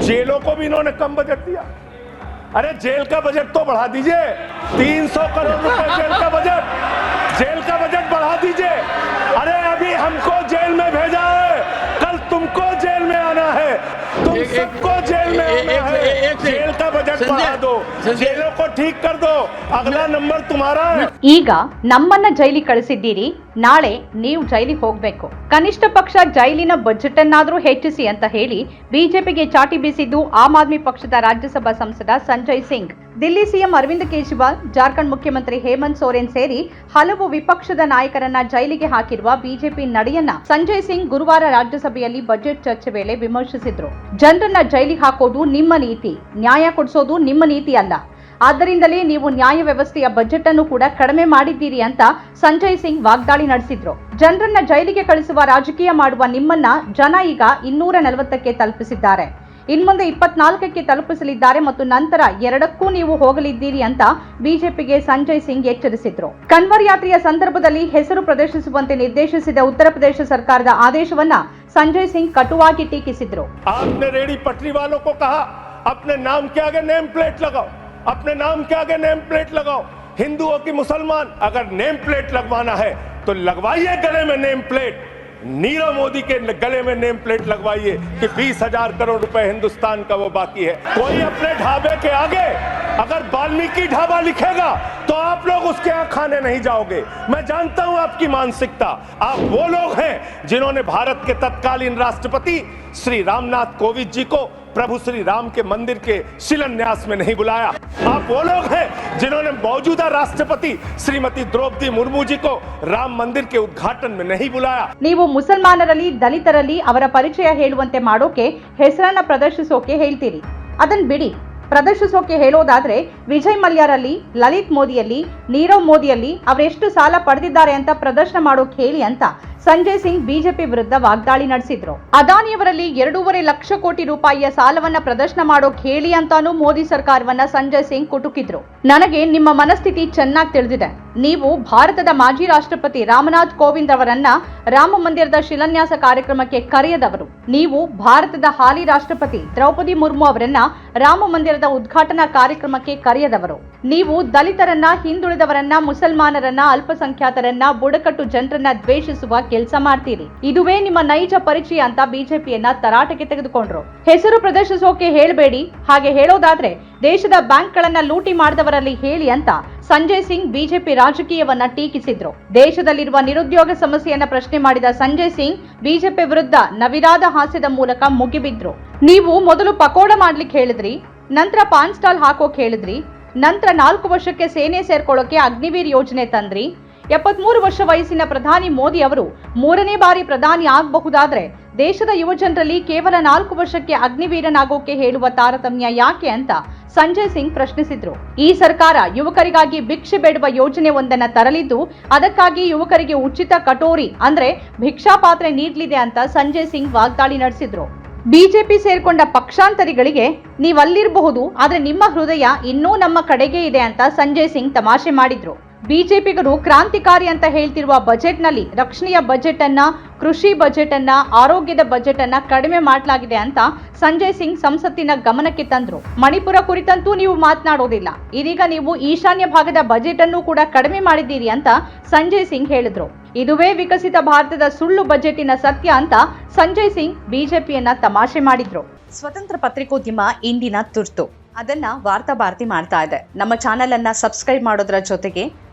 जेलों को भी इन्होंने कम बजट दिया। अरे जेल का बजट तो बढ़ा दीजिए। 300 करोड़ रुपए जेल का बजट। जेल का बजट बढ़ा दीजिए। अरे अभी हमको जेल में भेजा है। कल तुमको जेल में आना है। तुम सबको जेल में आना है। जेल का बजट बढ़ा दो। ಠೀಕ್ ನಂಬರ್ ಈಗ ನಮ್ಮನ್ನ ಜೈಲಿ ಕಳಿಸಿದ್ದೀರಿ. ನಾಳೆ ನೀವು ಜೈಲಿಗೆ ಹೋಗ್ಬೇಕು. ಕನಿಷ್ಠ ಪಕ್ಷ ಜೈಲಿನ ಬಜೆಟ್ ಅನ್ನಾದ್ರೂ ಹೆಚ್ಚಿಸಿ ಅಂತ ಹೇಳಿ ಬಿಜೆಪಿಗೆ ಚಾಟಿ ಬೀಸಿದ್ದು ಆಮ್ ಆದ್ಮಿ ಪಕ್ಷದ ರಾಜ್ಯಸಭಾ ಸಂಸದ ಸಂಜಯ್ ಸಿಂಗ್. ದಿಲ್ಲಿ ಸಿಎಂ ಅರವಿಂದ್ ಕೇಜ್ರಿವಾಲ್ ಜಾರ್ಖಂಡ್ ಮುಖ್ಯಮಂತ್ರಿ ಹೇಮಂತ್ ಸೋರೆನ್ ಸೇರಿ ಹಲವು ವಿಪಕ್ಷದ ನಾಯಕರನ್ನ ಜೈಲಿಗೆ ಹಾಕಿರುವ ಬಿಜೆಪಿ ನಡೆಯನ್ನ ಸಂಜಯ್ ಸಿಂಗ್ ಗುರುವಾರ ರಾಜ್ಯಸಭೆಯಲ್ಲಿ ಬಜೆಟ್ ಚರ್ಚೆ ವೇಳೆ ವಿಮರ್ಶಿಸಿದ್ರು. ಜನರನ್ನ ಜೈಲಿಗೆ ಹಾಕೋದು ನಿಮ್ಮ ನೀತಿ. ನ್ಯಾಯ ಕೊಡಿಸೋದು ನಿಮ್ಮ ನೀತಿ. ಅಲ್ಲ. ಆದ್ದರಿಂದಲೇ ನೀವು ನ್ಯಾಯ ವ್ಯವಸ್ಥೆಯ ಬಜೆಟ್ ಅನ್ನು ಕೂಡ ಕಡಿಮೆ ಮಾಡಿದ್ದೀರಿ ಅಂತ ಸಂಜಯ್ ಸಿಂಗ್ ವಾಗ್ದಾಳಿ ನಡೆಸಿದ್ರು. ಜನರನ್ನ ಜೈಲಿಗೆ ಕಳಿಸುವ ರಾಜಕೀಯ ಮಾಡುವ ನಿಮ್ಮನ್ನ ಜನ ಈಗ ಇನ್ನೂರ ನಲವತ್ತಕ್ಕೆ ತಲುಪಿಸಿದ್ದಾರೆ. ಇನ್ಮುಂದೆ ಇಪ್ಪತ್ನಾಲ್ಕಕ್ಕೆ ತಲುಪಿಸಲಿದ್ದಾರೆ ಮತ್ತು ನಂತರ ಎರಡಕ್ಕೂ ನೀವು ಹೋಗಲಿದ್ದೀರಿ ಅಂತ ಬಿಜೆಪಿಗೆ ಸಂಜಯ್ ಸಿಂಗ್ ಎಚ್ಚರಿಸಿದ್ರು. ಕನ್ವರ್ ಯಾತ್ರೆಯ ಸಂದರ್ಭದಲ್ಲಿ ಹೆಸರು ಪ್ರದರ್ಶಿಸುವಂತೆ ನಿರ್ದೇಶಿಸಿದ ಉತ್ತರ ಪ್ರದೇಶ ಸರ್ಕಾರದ ಆದೇಶವನ್ನ ಸಂಜಯ್ ಸಿಂಗ್ ಕಟುವಾಗಿ ಟೀಕಿಸಿದ್ರು. अपने नाम के आगे नेम प्लेट लगाओ। अपने नाम के आगे नेम प्लेट लगाओ। हिंदुओं की मुसलमान अगर नेम प्लेट लगवाना है तो लगवाइए गले में नेम प्लेट नीरव मोदी के गले में नेम प्लेट लगवाइए कि बीस हज़ार करोड़ रुपए हिंदुस्तान का वो बाकी है। कोई अपने ढाबे के आगे अगर वाल्मीकि ढाबा लिखेगा तो आप लोग उसके यहाँ खाने नहीं जाओगे। मैं जानता हूँ आपकी मानसिकता। आप वो लोग हैं जिन्होंने भारत के तत्कालीन राष्ट्रपति श्री रामनाथ कोविंद जी को प्रभु श्री राम के मंदिर के शिलान्यास में नहीं बुलाया आप वो लोग हैं जिन्होंने मौजूदा राष्ट्रपति श्रीमती द्रौपदी मुर्मू जी को राम मंदिर के उद्घाटन में नहीं बुलाया ನೀವು ಮುಸಲ್ಮಾನರಲ್ಲಿ ದಲಿತರಲ್ಲಿ ಅವರ ಪರಿಚಯ ಹೇಳುವಂತೆ ಮಾಡೋಕೆ ಹೆಸರನ್ನ ಪ್ರದರ್ಶಿಸೋಕೆ ಹೇಳ್ತೀರಿ ಅದನ್ ಬಿಡಿ ಪ್ರದರ್ಶಿಸೋಕೆ ಹೇಳೋದಾದ್ರೆ ವಿಜಯ್ ಮಲ್ಯರಲ್ಲಿ ಲಲಿತ್ ಮೋದಿಯಲ್ಲಿ ನೀರವ್ ಮೋದಿಯಲ್ಲಿ ಅವರೆಷ್ಟು ಸಾಲ ಪಡೆದಿದ್ದಾರೆ ಅಂತ ಪ್ರದರ್ಶನ ಮಾಡೋಕೆ ಹೇಳಿ ಅಂತ ಸಂಜಯ್ ಸಿಂಗ್ ಬಿಜೆಪಿ ವಿರುದ್ಧ ವಾಗ್ದಾಳಿ ನಡೆಸಿದ್ರು. ಅದಾನಿಯವರಲ್ಲಿ ಎರಡೂವರೆ ಲಕ್ಷ ಕೋಟಿ ರೂಪಾಯಿಯ ಸಾಲವನ್ನ ಪ್ರದರ್ಶನ ಮಾಡೋಕ್ ಹೇಳಿ ಅಂತಾನೂ ಮೋದಿ ಸರ್ಕಾರವನ್ನ ಸಂಜಯ್ ಸಿಂಗ್ ಕುಟುಕಿದ್ರು. ನನಗೆ ನಿಮ್ಮ ಮನಸ್ಥಿತಿ ಚೆನ್ನಾಗಿ ತಿಳಿದಿದೆ. ನೀವು ಭಾರತದ ಮಾಜಿ ರಾಷ್ಟ್ರಪತಿ ರಾಮನಾಥ್ ಕೋವಿಂದ್ ಅವರನ್ನ ರಾಮ ಮಂದಿರದ ಶಿಲಾನ್ಯಾಸ ಕಾರ್ಯಕ್ರಮಕ್ಕೆ ಕರೆಯದವರು. ನೀವು ಭಾರತದ ಹಾಲಿ ರಾಷ್ಟ್ರಪತಿ ದ್ರೌಪದಿ ಮುರ್ಮು ಅವರನ್ನ ರಾಮ ಮಂದಿರದ ಉದ್ಘಾಟನಾ ಕಾರ್ಯಕ್ರಮಕ್ಕೆ ಕರೆಯದವರು. ನೀವು ದಲಿತರನ್ನ ಹಿಂದುಳಿದವರನ್ನ ಮುಸಲ್ಮಾನರನ್ನ ಅಲ್ಪಸಂಖ್ಯಾತರನ್ನ ಬುಡಕಟ್ಟು ಜನರನ್ನ ದ್ವೇಷಿಸುವ ಕೆಲಸ ಮಾಡ್ತೀರಿ. ಇದುವೇ ನಿಮ್ಮ ನೈಜ ಪರಿಚಯ ಅಂತ ಬಿಜೆಪಿಯನ್ನ ತರಾಟೆಗೆ ತೆಗೆದುಕೊಂಡ್ರು. ಹೆಸರು ಪ್ರದರ್ಶಿಸೋಕೆ ಹೇಳಬೇಡಿ. ಹಾಗೆ ಹೇಳೋದಾದ್ರೆ ದೇಶದ ಬ್ಯಾಂಕ್ಗಳನ್ನ ಲೂಟಿ ಮಾಡಿದವರಲ್ಲಿ ಹೇಳಿ ಅಂತ ಸಂಜಯ್ ಸಿಂಗ್ ಬಿಜೆಪಿ ರಾಜಕೀಯವನ್ನ ಟೀಕಿಸಿದ್ರು. ದೇಶದಲ್ಲಿರುವ ನಿರುದ್ಯೋಗ ಸಮಸ್ಯೆಯನ್ನ ಪ್ರಶ್ನೆ ಮಾಡಿದ ಸಂಜಯ್ ಸಿಂಗ್ ಬಿಜೆಪಿ ವಿರುದ್ಧ ನವಿರಾದ ಹಾಸ್ಯದ ಮೂಲಕ ಮುಗಿಬಿದ್ರು. ನೀವು ಮೊದಲು ಪಕೋಡ ಮಾಡ್ಲಿಕ್ಕೆ ಹೇಳಿದ್ರಿ, ನಂತರ ಪಾನ್ ಸ್ಟಾಲ್ ಹಾಕೋಕ್ ಹೇಳಿದ್ರಿ, ನಂತರ ನಾಲ್ಕು ವರ್ಷಕ್ಕೆ ಸೇನೆ ಸೇರ್ಕೊಳ್ಳೋಕೆ ಅಗ್ನಿವೀರ್ ಯೋಜನೆ ತಂದ್ರಿ ಎಪ್ಪತ್ಮೂರು ವರ್ಷ ವಯಸ್ಸಿನ ಪ್ರಧಾನಿ ಮೋದಿ ಅವರು ಮೂರನೇ ಬಾರಿ ಪ್ರಧಾನಿ ಆಗಬಹುದಾದ್ರೆ ದೇಶದ ಯುವಜನರಲ್ಲಿ ಕೇವಲ ನಾಲ್ಕು ವರ್ಷಕ್ಕೆ ಅಗ್ನಿವೀರನಾಗೋಕೆ ಹೇಳುವ ತಾರತಮ್ಯ ಯಾಕೆ ಅಂತ ಸಂಜಯ್ ಸಿಂಗ್ ಪ್ರಶ್ನಿಸಿದ್ರು. ಈ ಸರ್ಕಾರ ಯುವಕರಿಗಾಗಿ ಭಿಕ್ಷೆ ಬೇಡುವ ಯೋಜನೆ ಒಂದನ್ನ ತರಲಿದ್ದು ಅದಕ್ಕಾಗಿ ಯುವಕರಿಗೆ ಉಚಿತ ಕಟೋರಿ ಅಂದ್ರೆ ಭಿಕ್ಷಾ ಪಾತ್ರೆ ನೀಡಲಿದೆ ಅಂತ ಸಂಜಯ್ ಸಿಂಗ್ ವಾಗ್ದಾಳಿ ನಡೆಸಿದ್ರು. ಬಿಜೆಪಿ ಸೇರ್ಕೊಂಡ ಪಕ್ಷಾಂತರಿಗಳಿಗೆ ನೀವಲ್ಲಿರಬಹುದು, ಆದ್ರೆ ನಿಮ್ಮ ಹೃದಯ ಇನ್ನೂ ನಮ್ಮ ಕಡೆಗೆ ಇದೆ ಅಂತ ಸಂಜಯ್ ಸಿಂಗ್ ತಮಾಷೆ ಮಾಡಿದ್ರು. ಬಿಜೆಪಿಗರು ಕ್ರಾಂತಿಕಾರಿ ಅಂತ ಹೇಳ್ತಿರುವ ಬಜೆಟ್ನಲ್ಲಿ ರಕ್ಷಣೆಯ ಬಜೆಟ್ ಕೃಷಿ ಬಜೆಟ್ ಆರೋಗ್ಯದ ಬಜೆಟ್ ಕಡಿಮೆ ಮಾಡಲಾಗಿದೆ ಅಂತ ಸಂಜಯ್ ಸಿಂಗ್ ಸಂಸತ್ತಿನ ಗಮನಕ್ಕೆ ತಂದ್ರು. ಮಣಿಪುರ ಕುರಿತಂತೂ ನೀವು ಮಾತನಾಡೋದಿಲ್ಲ. ಇದೀಗ ನೀವು ಈಶಾನ್ಯ ಭಾಗದ ಬಜೆಟ್ ಅನ್ನು ಕೂಡ ಕಡಿಮೆ ಮಾಡಿದ್ದೀರಿ ಅಂತ ಸಂಜಯ್ ಸಿಂಗ್ ಹೇಳಿದ್ರು. ಇದುವೇ ವಿಕಸಿತ ಭಾರತದ ಸುಳ್ಳು ಬಜೆಟಿನ ಸತ್ಯ ಅಂತ ಸಂಜಯ್ ಸಿಂಗ್ ಬಿಜೆಪಿಯನ್ನ ತಮಾಷೆ ಮಾಡಿದ್ರು. ಸ್ವತಂತ್ರ ಪತ್ರಿಕೋದ್ಯಮ ಇಂದಿನ ತುರ್ತು. ಅದನ್ನ ವಾರ್ತಾ ಭಾರತಿ ಮಾಡ್ತಾ ಇದೆ. ನಮ್ಮ ಚಾನೆಲ್ ಅನ್ನ ಸಬ್ಸ್ಕ್ರೈಬ್ ಮಾಡೋದ್ರ ಜೊತೆಗೆ